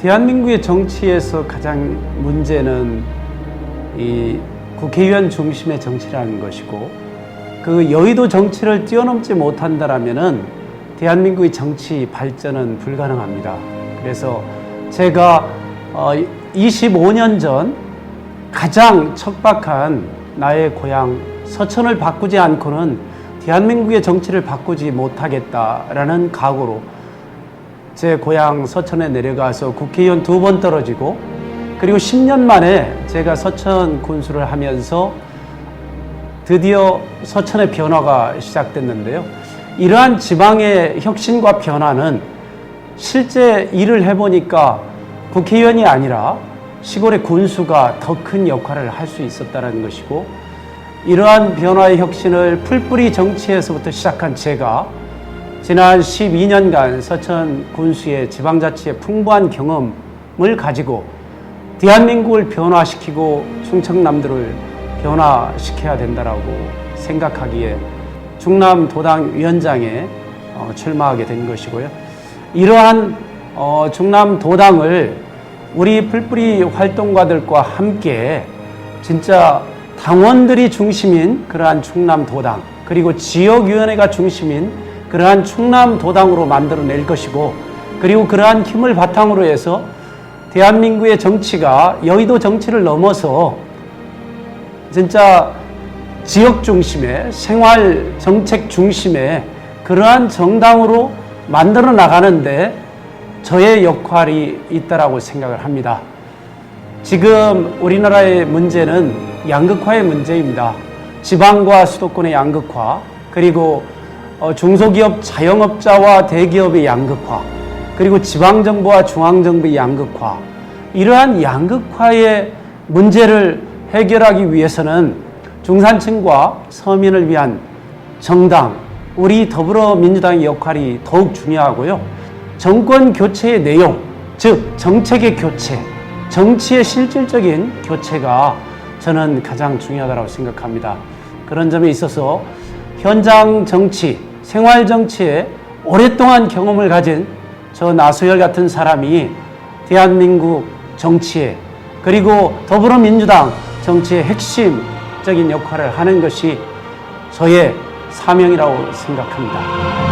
대한민국의 정치에서 가장 문제는 이 국회의원 중심의 정치라는 것이고 그 여의도 정치를 뛰어넘지 못한다라면은 대한민국의 정치 발전은 불가능합니다. 그래서 제가 어 25년 전 가장 척박한 나의 고향 서천을 바꾸지 않고는 대한민국의 정치를 바꾸지 못하겠다라는 각오로 제 고향 서천에 내려가서 국회의원 두 번 떨어지고 그리고 10년 만에 제가 서천 군수를 하면서 드디어 서천의 변화가 시작됐는데요. 이러한 지방의 혁신과 변화는 실제 일을 해보니까 국회의원이 아니라 시골의 군수가 더 큰 역할을 할 수 있었다는 것이고 이러한 변화의 혁신을 풀뿌리 정치에서부터 시작한 제가 지난 12년간 서천 군수의 지방자치의 풍부한 경험을 가지고 대한민국을 변화시키고 충청남도를 변화시켜야 된다라고 생각하기에 충남 도당 위원장에 어, 출마하게 된 것이고요. 이러한 어, 충남 도당을 우리 풀뿌리 활동가들과 함께 진짜 당원들이 중심인 그러한 충남 도당 그리고 지역위원회가 중심인 그러한 충남 도당으로 만들어낼 것이고 그리고 그러한 힘을 바탕으로 해서 대한민국의 정치가 여의도 정치를 넘어서 진짜 지역 중심의 생활 정책 중심의 그러한 정당으로 만들어 나가는데 저의 역할이 있다라고 생각을 합니다. 지금 우리나라의 문제는 양극화의 문제입니다. 지방과 수도권의 양극화, 그리고 어, 중소기업 자영업자와 대기업의 양극화, 그리고 지방정부와 중앙정부의 양극화, 이러한 양극화의 문제를 해결하기 위해서는 중산층과 서민을 위한 정당, 우리 더불어민주당의 역할이 더욱 중요하고요. 정권 교체의 내용, 즉 정책의 교체, 정치의 실질적인 교체가 저는 가장 중요하다고 생각합니다. 그런 점에 있어서 현장 정치, 생활 정치에 오랫동안 경험을 가진 저 나소열 같은 사람이 대한민국 정치에 그리고 더불어민주당 정치의 핵심적인 역할을 하는 것이 저의 사명이라고 생각합니다.